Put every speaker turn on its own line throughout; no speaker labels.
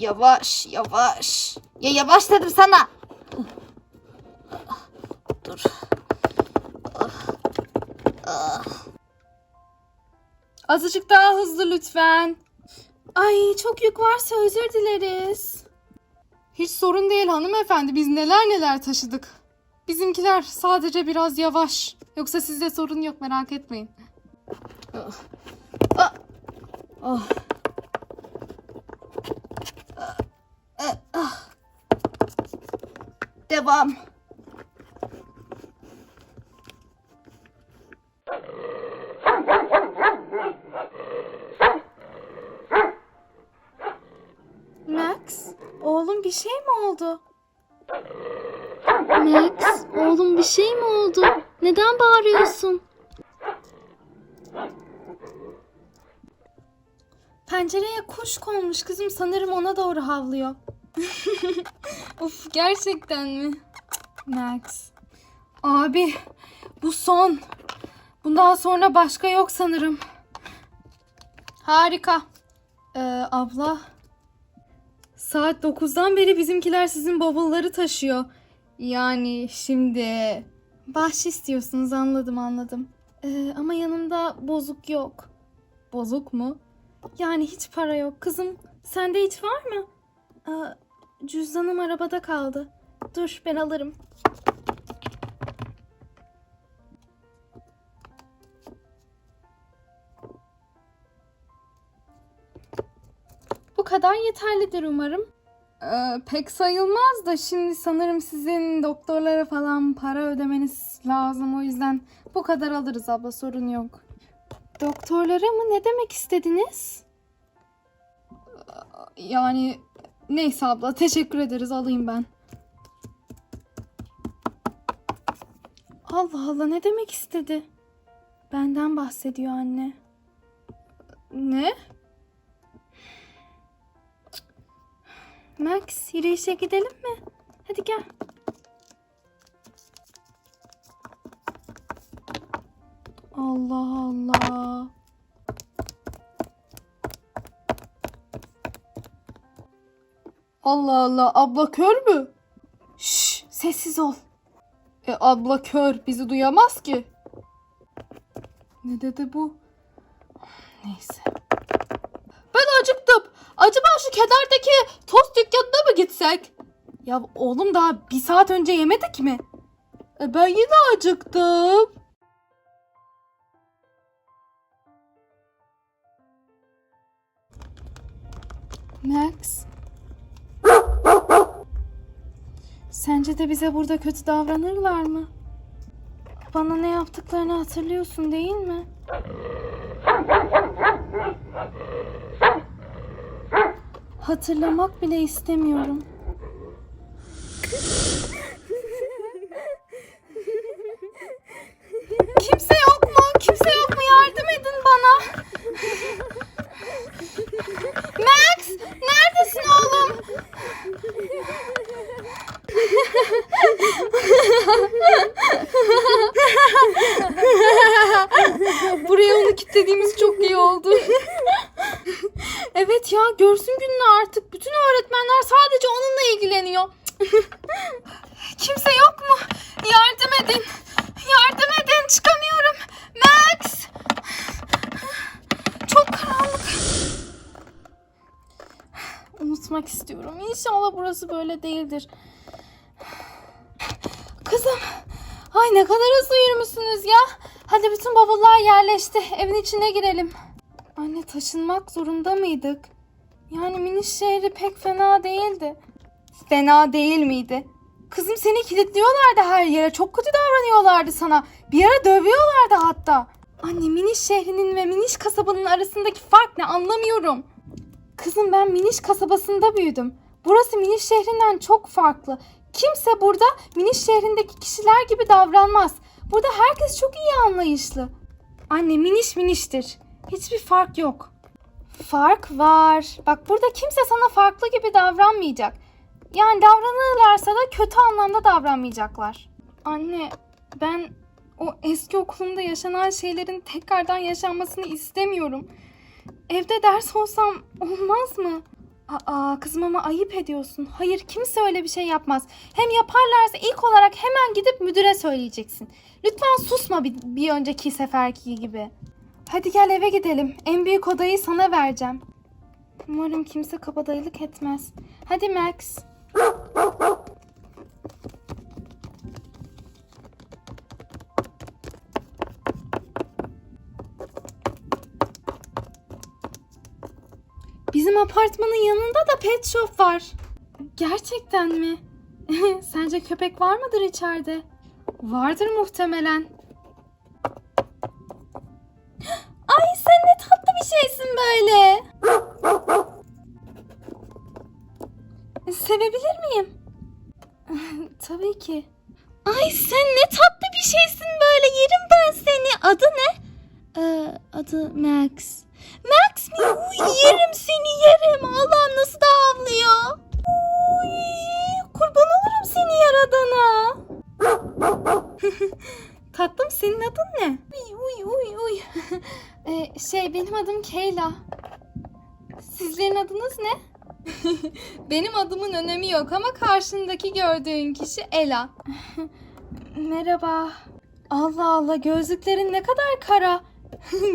Yavaş yavaş. Ya yavaş dedim sana. Dur.
Azıcık daha hızlı lütfen. Ay çok yük varsa özür dileriz. Hiç sorun değil hanımefendi. Biz neler neler taşıdık. Bizimkiler sadece biraz yavaş. Yoksa sizde sorun yok merak etmeyin.
Oh. Devam.
Max, oğlum bir şey mi oldu? Max, oğlum bir şey mi oldu? Neden bağırıyorsun? Pencereye kuş konmuş kızım sanırım ona doğru havlıyor. of gerçekten mi? Max. Abi bu son. Bundan sonra başka yok sanırım. Harika. Ee, abla Saat 9'dan beri bizimkiler sizin bavulları taşıyor. Yani şimdi... Bahşiş istiyorsunuz anladım anladım. Ee, ama yanımda bozuk yok. Bozuk mu? Yani hiç para yok. Kızım sende hiç var mı? Aa, cüzdanım arabada kaldı. Dur ben alırım. Bu kadar yeterlidir umarım. Ee, pek sayılmaz da şimdi sanırım sizin doktorlara falan para ödemeniz lazım. O yüzden bu kadar alırız abla sorun yok. Doktorlara mı? Ne demek istediniz? Ee, Yani neyse abla teşekkür ederiz alayım ben. Allah Allah ne demek istedi? Benden bahsediyor anne. Ne? Max yürüyüşe gidelim mi? Hadi gel. Allah Allah. Allah Allah abla kör mü? Şş, sessiz ol. E abla kör bizi duyamaz ki. Ne dedi bu? Neyse. Ben acıktım. Acaba şu kenardaki tost dükkanına mı gitsek? Ya oğlum daha bir saat önce yemedik mi? E ben yine acıktım. Max. Sence de bize burada kötü davranırlar mı? Bana ne yaptıklarını hatırlıyorsun değil mi? Hatırlamak bile istemiyorum. Kimse yok mu? Kimse yok mu? Yardım edin bana. Max, neredesin oğlum? Kilitlediğimiz çok iyi oldu. evet ya görsün gününü artık. Bütün öğretmenler sadece onunla ilgileniyor. Kimse yok mu? Yardım edin. Yardım edin. Çıkamıyorum. Max. Çok karanlık. Unutmak istiyorum. İnşallah burası böyle değildir. Kızım. Ay ne kadar hızlı yürümüşsünüz ya. Hadi bütün bavullar yerleşti. Evin içine girelim. Anne taşınmak zorunda mıydık? Yani miniş şehri pek fena değildi. Fena değil miydi? Kızım seni kilitliyorlardı her yere. Çok kötü davranıyorlardı sana. Bir ara dövüyorlardı hatta. Anne miniş şehrinin ve miniş kasabanın arasındaki fark ne anlamıyorum. Kızım ben miniş kasabasında büyüdüm. Burası miniş şehrinden çok farklı. Kimse burada miniş şehrindeki kişiler gibi davranmaz. Burada herkes çok iyi anlayışlı. Anne miniş miniştir. Hiçbir fark yok. Fark var. Bak burada kimse sana farklı gibi davranmayacak. Yani davranırlarsa da kötü anlamda davranmayacaklar. Anne ben o eski okulumda yaşanan şeylerin tekrardan yaşanmasını istemiyorum. Evde ders olsam olmaz mı? Aa kızım ama ayıp ediyorsun. Hayır kimse öyle bir şey yapmaz. Hem yaparlarsa ilk olarak hemen gidip müdüre söyleyeceksin. Lütfen susma bir, bir önceki seferki gibi. Hadi gel eve gidelim. En büyük odayı sana vereceğim. Umarım kimse kabadayılık etmez. Hadi Max. Bizim apartmanın yanında da pet shop var. Gerçekten mi? Sence köpek var mıdır içeride? Vardır muhtemelen. Ay sen ne tatlı bir şeysin böyle. Sevebilir miyim? Tabii ki. Ay sen ne tatlı bir şeysin böyle. Yerim ben seni. Adı ne? Ee, adı Max. Max mi? Uy, yerim seni yerim. Allah'ım nasıl da havlıyor. Uy, kurban olurum seni yaradana. Tatlım senin adın ne? Uy uy uy uy. Ee, şey benim adım Kayla. Sizlerin adınız ne? benim adımın önemi yok ama karşındaki gördüğün kişi Ela. Merhaba. Allah Allah gözlüklerin ne kadar kara.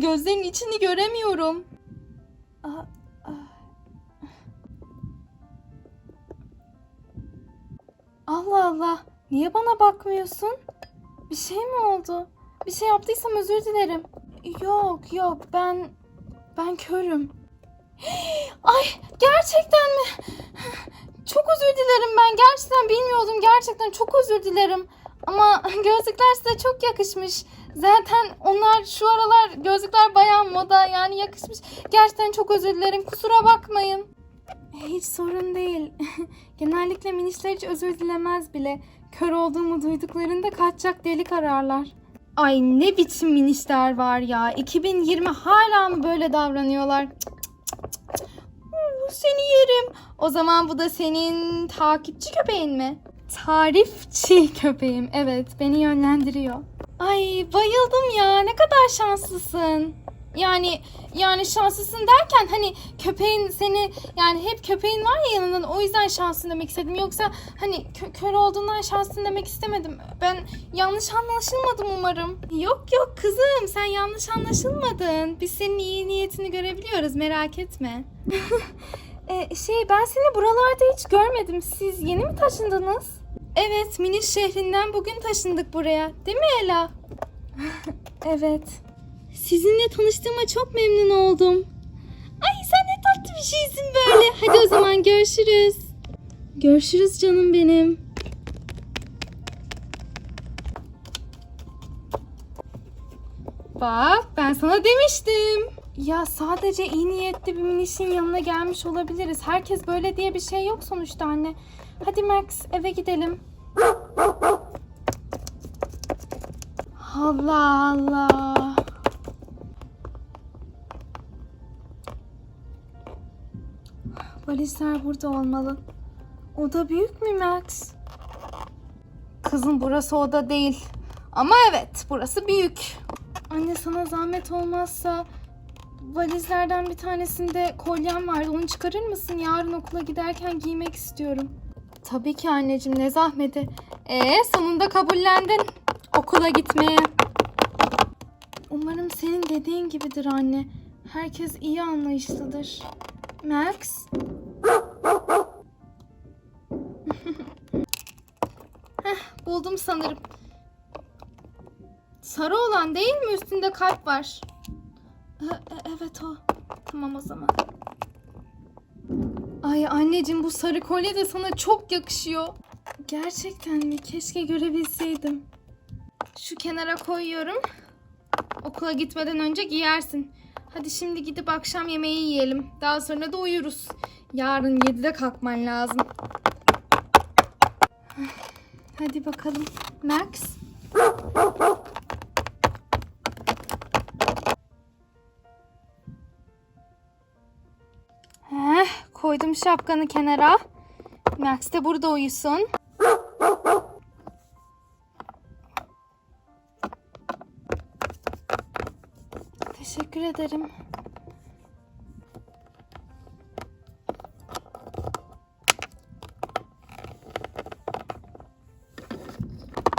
Gözlerin içini göremiyorum. Aa. Allah Allah. Niye bana bakmıyorsun? Bir şey mi oldu? Bir şey yaptıysam özür dilerim. Yok yok ben ben körüm. Ay gerçekten mi? Çok özür dilerim ben gerçekten bilmiyordum. Gerçekten çok özür dilerim. Ama gözlükler size çok yakışmış. Zaten onlar şu aralar gözlükler bayağı moda yani yakışmış. Gerçekten çok özür dilerim. Kusura bakmayın. Hiç sorun değil. Genellikle minişler hiç özür dilemez bile. Kör olduğumu duyduklarında kaçacak delik ararlar. Ay ne biçim minişler var ya. 2020 hala mı böyle davranıyorlar? Seni yerim. O zaman bu da senin takipçi köpeğin mi? Tarifçi köpeğim. Evet, beni yönlendiriyor. Ay bayıldım ya. Ne kadar şanslısın. Yani yani şanslısın derken hani köpeğin seni yani hep köpeğin var ya yanında o yüzden şanslısın demek istedim. Yoksa hani kö- kör olduğundan şanslısın demek istemedim. Ben yanlış anlaşılmadım umarım. Yok yok kızım sen yanlış anlaşılmadın. Biz senin iyi niyetini görebiliyoruz merak etme. E, şey ben seni buralarda hiç görmedim. Siz yeni mi taşındınız? Evet Miniş şehrinden bugün taşındık buraya. Değil mi Ela? evet. Sizinle tanıştığıma çok memnun oldum. Ay sen ne tatlı bir şeysin böyle. Hadi o zaman görüşürüz. Görüşürüz canım benim. Bak ben sana demiştim. Ya sadece iyi niyetli bir minişin yanına gelmiş olabiliriz. Herkes böyle diye bir şey yok sonuçta anne. Hadi Max eve gidelim. Allah Allah. Valizler burada olmalı. Oda büyük mü Max? Kızım burası oda değil. Ama evet burası büyük. Anne sana zahmet olmazsa valizlerden bir tanesinde kolyem vardı. Onu çıkarır mısın? Yarın okula giderken giymek istiyorum. Tabii ki anneciğim ne zahmeti. Ee sonunda kabullendin okula gitmeye. Umarım senin dediğin gibidir anne. Herkes iyi anlayışlıdır. Max? Heh, buldum sanırım. Sarı olan değil mi? Üstünde kalp var. E- e- evet o. Tamam o zaman. Ay anneciğim bu sarı kolye de sana çok yakışıyor. Gerçekten mi? Keşke görebilseydim. Şu kenara koyuyorum. Okula gitmeden önce giyersin. Hadi şimdi gidip akşam yemeği yiyelim. Daha sonra da uyuruz. Yarın 7'de kalkman lazım. Hadi bakalım. Max. Heh, koydum şapkanı kenara. Max de burada uyusun. teşekkür ederim.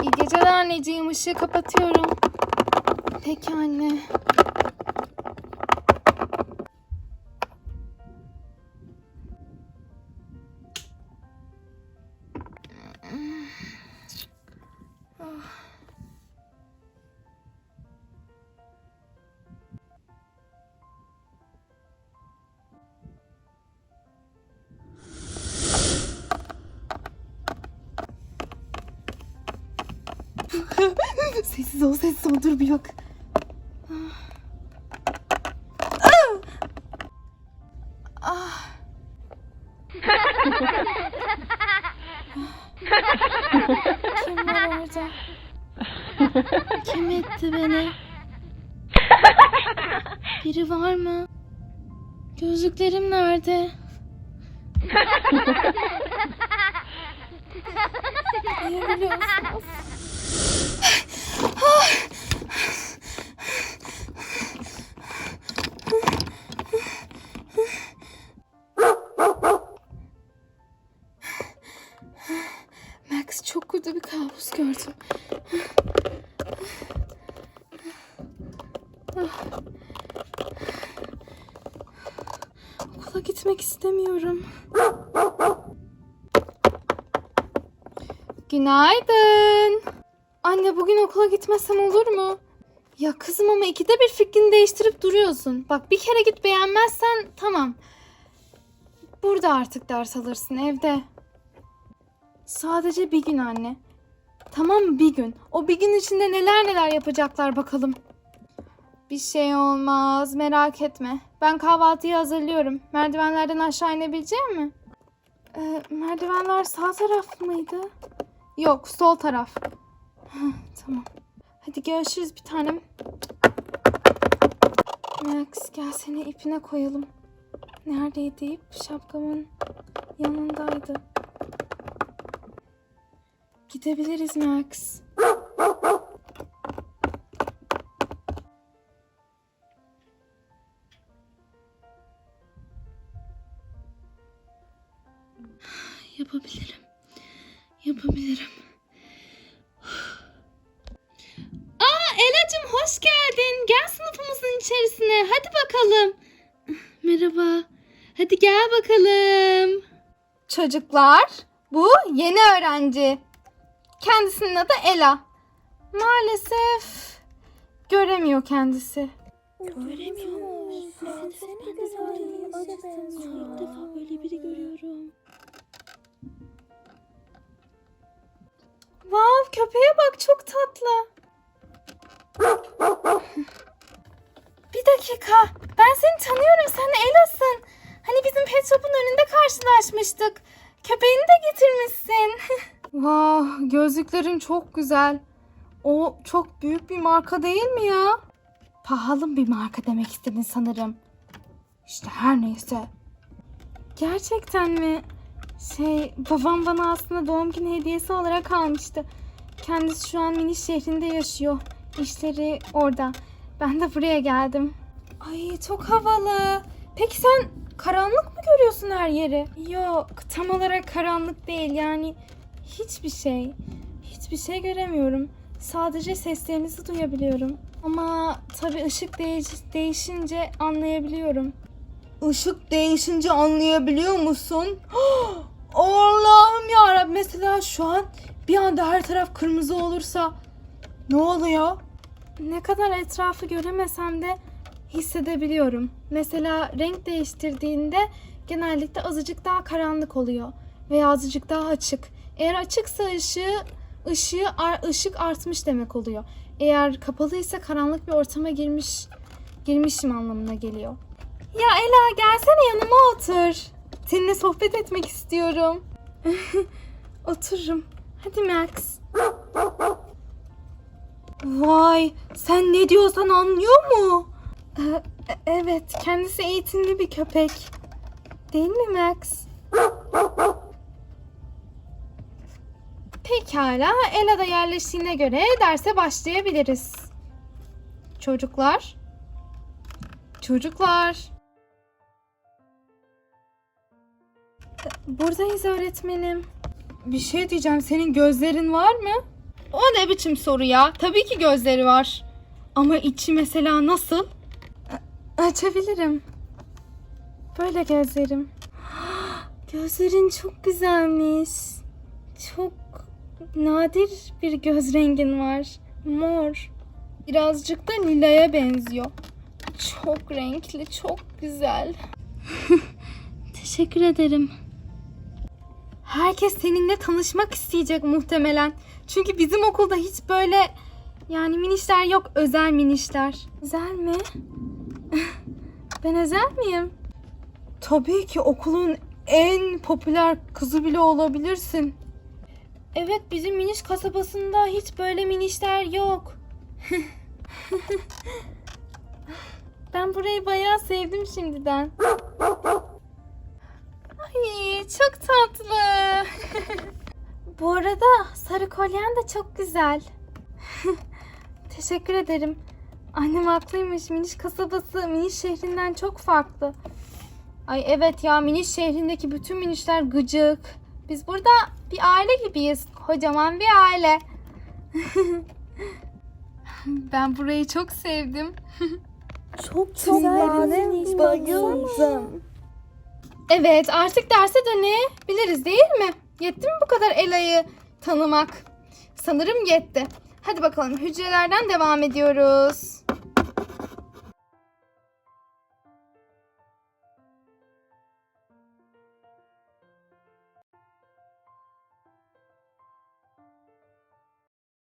İyi geceler anneciğim. Işığı kapatıyorum. Peki anne. Sessiz ol sessiz ol dur bir bak. Ah. Kim var orada? Kim etti beni? Biri var mı? Gözlüklerim nerede? Niye biliyorsunuz? Günaydın. Anne bugün okula gitmesem olur mu? Ya kızım ama ikide bir fikrini değiştirip duruyorsun. Bak bir kere git beğenmezsen tamam. Burada artık ders alırsın evde. Sadece bir gün anne. Tamam bir gün. O bir gün içinde neler neler yapacaklar bakalım. Bir şey olmaz merak etme. Ben kahvaltıyı hazırlıyorum. Merdivenlerden aşağı inebileceğim mi? Ee, merdivenler sağ taraf mıydı? Yok sol taraf. Tamam. Hadi görüşürüz bir tanem. Max gel seni ipine koyalım. Neredeydi ip? Şapkamın yanındaydı. Gidebiliriz Max. Hoş geldin. Gel sınıfımızın içerisine. Hadi bakalım. Merhaba. Hadi gel bakalım. Çocuklar, bu yeni öğrenci. Kendisinin adı Ela. Maalesef göremiyor kendisi.
Göremiyormuş. Ben de. İlk defa böyle biri görüyorum.
Vav köpeğe bak çok tatlı. Bir dakika. Ben seni tanıyorum. Sen Ela'sın. Hani bizim pet shop'un önünde karşılaşmıştık. Köpeğini de getirmişsin. Vav gözlüklerin çok güzel. O çok büyük bir marka değil mi ya? Pahalı bir marka demek istedin sanırım. İşte her neyse. Gerçekten mi? Şey, babam bana aslında doğum günü hediyesi olarak almıştı. Kendisi şu an Miniş şehrinde yaşıyor. İşleri orada. Ben de buraya geldim. Ay çok havalı. Peki sen karanlık mı görüyorsun her yeri? Yok, tam olarak karanlık değil yani. Hiçbir şey. Hiçbir şey göremiyorum. Sadece seslerinizi duyabiliyorum. Ama tabii ışık değiş- değişince anlayabiliyorum. Işık değişince anlayabiliyor musun? Allah'ım ya Mesela şu an bir anda her taraf kırmızı olursa ne oluyor? Ne kadar etrafı göremesem de hissedebiliyorum. Mesela renk değiştirdiğinde genellikle azıcık daha karanlık oluyor veya azıcık daha açık. Eğer açıksa ışığı ışığı ışık artmış demek oluyor. Eğer kapalıysa karanlık bir ortama girmiş girmişim anlamına geliyor. Ya Ela gelsene yanıma otur. Seninle sohbet etmek istiyorum. Otururum. Hadi Max. Vay, sen ne diyorsan anlıyor mu? Ee, evet, kendisi eğitimli bir köpek. Değil mi Max? Pekala, Ela da yerleştiğine göre derse başlayabiliriz. Çocuklar. Çocuklar. Buradayız öğretmenim. Bir şey diyeceğim. Senin gözlerin var mı? O ne biçim soru ya? Tabii ki gözleri var. Ama içi mesela nasıl? A- Açabilirim. Böyle gözlerim. Gözlerin çok güzelmiş. Çok nadir bir göz rengin var. Mor. Birazcık da lilaya benziyor. Çok renkli, çok güzel. Teşekkür ederim. Herkes seninle tanışmak isteyecek muhtemelen. Çünkü bizim okulda hiç böyle yani minişler yok, özel minişler. Özel mi? ben özel miyim? Tabii ki okulun en popüler kızı bile olabilirsin. Evet, bizim miniş kasabasında hiç böyle minişler yok. ben burayı bayağı sevdim şimdiden. Ay çok tatlı. Bu arada sarı kolyen de çok güzel. Teşekkür ederim. Annem haklıymış. Miniş kasabası Miniş şehrinden çok farklı. Ay evet ya Miniş şehrindeki bütün minişler gıcık. Biz burada bir aile gibiyiz. Kocaman bir aile. ben burayı çok sevdim.
Çok güzel. Bayıldım.
Evet artık derse dönebiliriz değil mi? Yetti mi bu kadar Ela'yı tanımak? Sanırım yetti. Hadi bakalım hücrelerden devam ediyoruz.